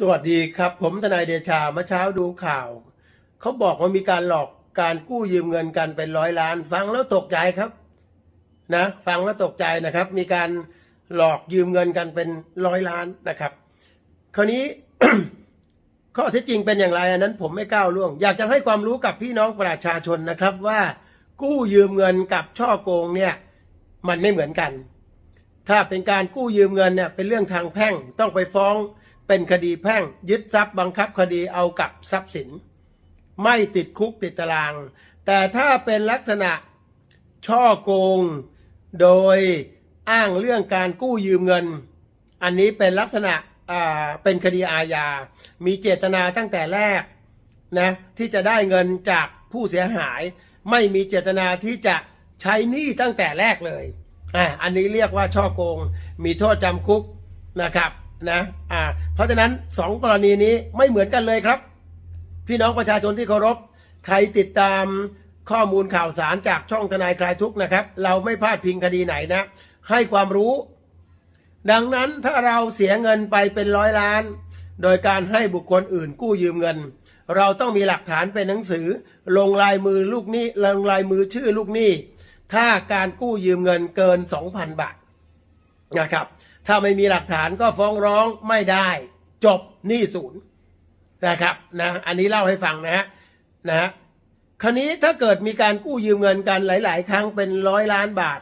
สวัสดีครับ ผมทนายเดชาเมื่อเช้าดูข่าว เขาบอกว่ามีการหลอกการกู้ยืมเงินกันเป็นร้อยล้าน ฟังแล้วตกใจครับนะฟังแล้วตกใจนะครับ มีการหลอกยืมเงินกันเป็นร้อยล้านนะครับ คราวนี้ข้อเท็จจริงเป็นอย่างไรอันนั้น ผมไม่ก้าวล่วง อยากจะให้ความรู้กับพี่น้องประชาชนนะครับว่า กู้ยืมเงินกับช่อโกงเนี่ย มันไม่เหมือนกัน ถ้าเป็นการกู้ยืมเงินเนี่ยเป็นเรื่องทางแพ่งต้องไปฟ้อง เป็นคดีแพ่งยึดทรัพย์บังคับคดีเอากับทรัพย์สิน ไม่ติดคุกติดตาราง แต่ถ้าเป็นลักษณะช่อโกง โดยอ้างเรื่องการกู้ยืมเงิน อันนี้เป็นลักษณะอ่าเป็นคดีอาญา มีเจตนาตั้งแต่แรกนะที่จะได้เงินจากผู้เสียหาย ไม่มีเจตนาที่จะใช้หนี้ตั้งแต่แรกเลยอ่าอันนี้เรียกว่าช่อโกง มีโทษจำคุกนะครับ นะอ่าเพราะฉะนั้นสองกรณีนี้ไม่เหมือนกันเลยครับ พี่น้องประชาชนที่เคารพใครติดตามข้อมูลข่าวสารจากช่องทนายคลายทุกข์นะครับ เราไม่พลาดพิงคดีไหนนะ ให้ความรู้ ดังนั้นถ้าเราเสียเงินไปเป็นร้อยล้าน โดยการให้บุคคลอื่นกู้ยืมเงิน เราต้องมีหลักฐานเป็นหนังสือ ลงลายมือลูกหนี้ลงลายมือชื่อลูกหนี้ ถ้าการกู้ยืมเงินเกิน 2,000 บาท นะครับ ถ้าไม่มีหลักฐานก็ฟ้องร้องไม่ได้จบหนี้ศูนย์นะครับนะอันนี้เล่าให้ฟังนะฮะนะฮะคราวนี้ถ้าเกิดมีการกู้ยืมเงินกันหลาย ๆ ครั้งเป็นร้อยล้านบาท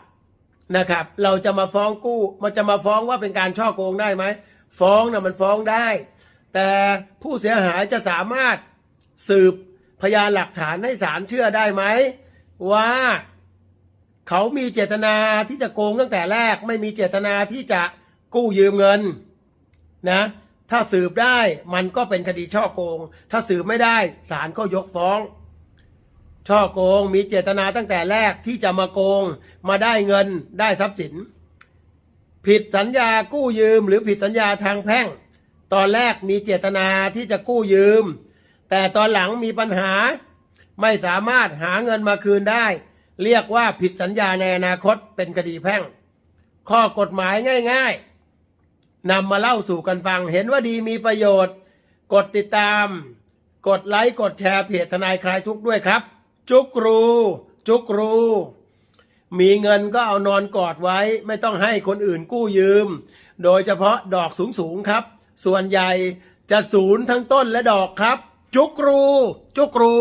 นะครับ เราจะมาฟ้องกู้มันจะมาฟ้องว่าเป็นการช่อโกงได้ไหมฟ้องนะมันฟ้องได้ แต่ผู้เสียหายจะสามารถสืบพยานหลักฐานให้ศาลเชื่อได้ไหมว่า เขามีเจตนาที่จะโกงตั้งแต่แรก ไม่มีเจตนาที่จะกู้ยืมเงินนะ ถ้าสืบได้มันก็เป็นคดีช่อโกง ถ้าสืบไม่ได้ศาลก็ยกฟ้อง ช่อโกงมีเจตนาตั้งแต่แรกที่จะมาโกง มาได้เงินได้ทรัพย์สิน ผิดสัญญากู้ยืม หรือผิดสัญญาทางแพ่ง ตอนแรกมีเจตนาที่จะกู้ยืม แต่ตอนหลังมีปัญหา ไม่สามารถหาเงินมาคืนได้ เรียกว่าผิดสัญญาในอนาคตเป็นคดีแพ่ง ข้อกฎหมายง่ายๆนำมาเล่าสู่กันฟังเห็นว่าดีมีประโยชน์ กดติดตาม กดไลค์กดแชร์เพจทนายคลายทุกข์ด้วยครับ จุกรู จุกรู มีเงินก็เอานอนกอดไว้ ไม่ต้องให้คนอื่นกู้ยืม โดยเฉพาะดอกสูงๆครับ ส่วนใหญ่จะศูนย์ทั้งต้นและดอกครับ จุกรู จุกรู